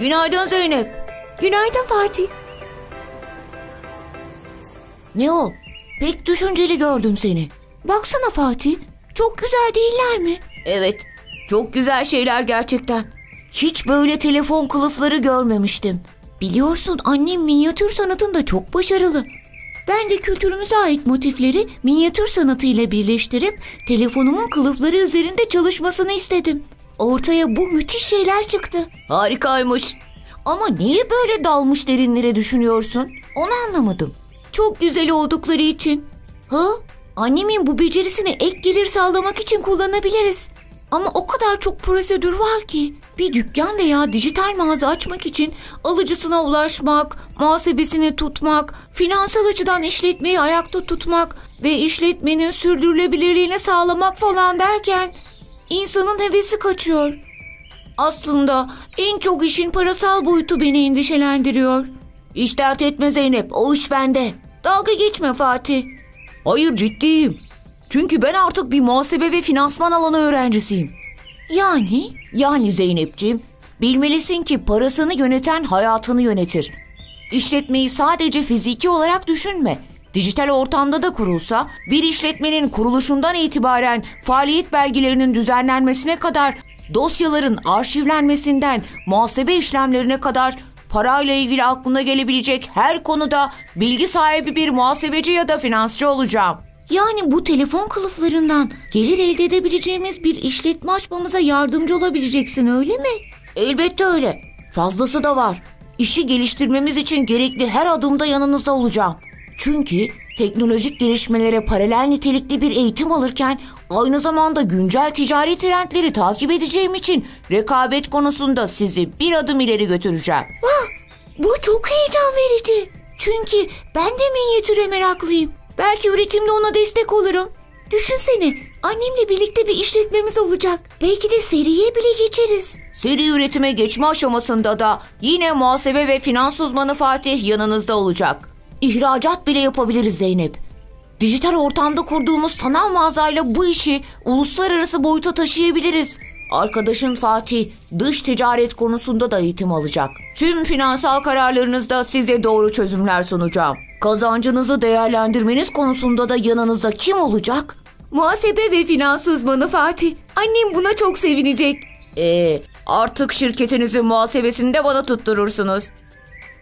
Günaydın Zeynep. Günaydın Fatih. Ne o? Pek düşünceli gördüm seni. Baksana Fatih. Çok güzel değiller mi? Evet, çok güzel şeyler gerçekten. Hiç böyle telefon kılıfları görmemiştim. Biliyorsun annem minyatür sanatında çok başarılı. Ben de kültürümüze ait motifleri minyatür sanatıyla birleştirip telefonumun kılıfları üzerinde çalışmasını istedim. Ortaya bu müthiş şeyler çıktı. Harikaymış. Ama niye böyle dalmış derinlere düşünüyorsun? Onu anlamadım. Çok güzel oldukları için. Ha? Annemin bu becerisini ek gelir sağlamak için kullanabiliriz. Ama o kadar çok prosedür var ki. Bir dükkan veya dijital mağaza açmak için alıcısına ulaşmak, muhasebesini tutmak, finansal açıdan işletmeyi ayakta tutmak ve işletmenin sürdürülebilirliğini sağlamak falan derken insanın hevesi kaçıyor. Aslında en çok işin parasal boyutu beni endişelendiriyor. Hiç dert etme Zeynep, o iş bende. Dalga geçme Fatih. Hayır ciddiyim. Çünkü ben artık bir muhasebe ve finansman alanı öğrencisiyim. Yani? Yani Zeynepciğim, bilmelisin ki parasını yöneten hayatını yönetir. İşletmeyi sadece fiziki olarak düşünme. Dijital ortamda da kurulsa, bir işletmenin kuruluşundan itibaren faaliyet belgelerinin düzenlenmesine kadar, dosyaların arşivlenmesinden muhasebe işlemlerine kadar parayla ilgili aklına gelebilecek her konuda bilgi sahibi bir muhasebeci ya da finansçı olacağım. Yani bu telefon kılıflarından gelir elde edebileceğimiz bir işletme açmamıza yardımcı olabileceksin öyle mi? Elbette öyle. Fazlası da var. İşi geliştirmemiz için gerekli her adımda yanınızda olacağım. Çünkü teknolojik gelişmelere paralel nitelikli bir eğitim alırken aynı zamanda güncel ticari trendleri takip edeceğim için rekabet konusunda sizi bir adım ileri götüreceğim. Bu çok heyecan verici. Çünkü ben de minyatüre meraklıyım. Belki üretimde ona destek olurum. Düşünsene annemle birlikte bir işletmemiz olacak. Belki de seriye bile geçeriz. Seri üretime geçme aşamasında da yine muhasebe ve finans uzmanı Fatih yanınızda olacak. İhracat bile yapabiliriz Zeynep. Dijital ortamda kurduğumuz sanal mağazayla bu işi uluslararası boyuta taşıyabiliriz. Arkadaşın Fatih dış ticaret konusunda da eğitim alacak. Tüm finansal kararlarınızda size doğru çözümler sunacağım. Kazancınızı değerlendirmeniz konusunda da yanınızda kim olacak? Muhasebe ve finans uzmanı Fatih. Annem buna çok sevinecek. Ee, artık şirketinizin muhasebesinde bana tutturursunuz.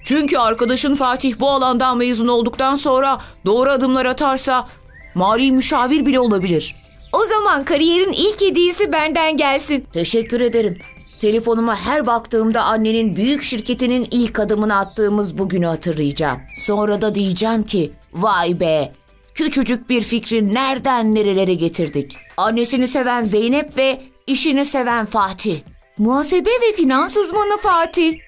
Çünkü arkadaşın Fatih bu alandan mezun olduktan sonra doğru adımlar atarsa mali müşavir bile olabilir. O zaman kariyerin ilk hediyesi benden gelsin. Teşekkür ederim. Telefonuma her baktığımda annenin büyük şirketinin ilk adımını attığımız bugünü hatırlayacağım. Sonra da diyeceğim ki vay be küçücük bir fikri nereden nerelere getirdik. Annesini seven Zeynep ve işini seven Fatih. Muhasebe ve finans uzmanı Fatih.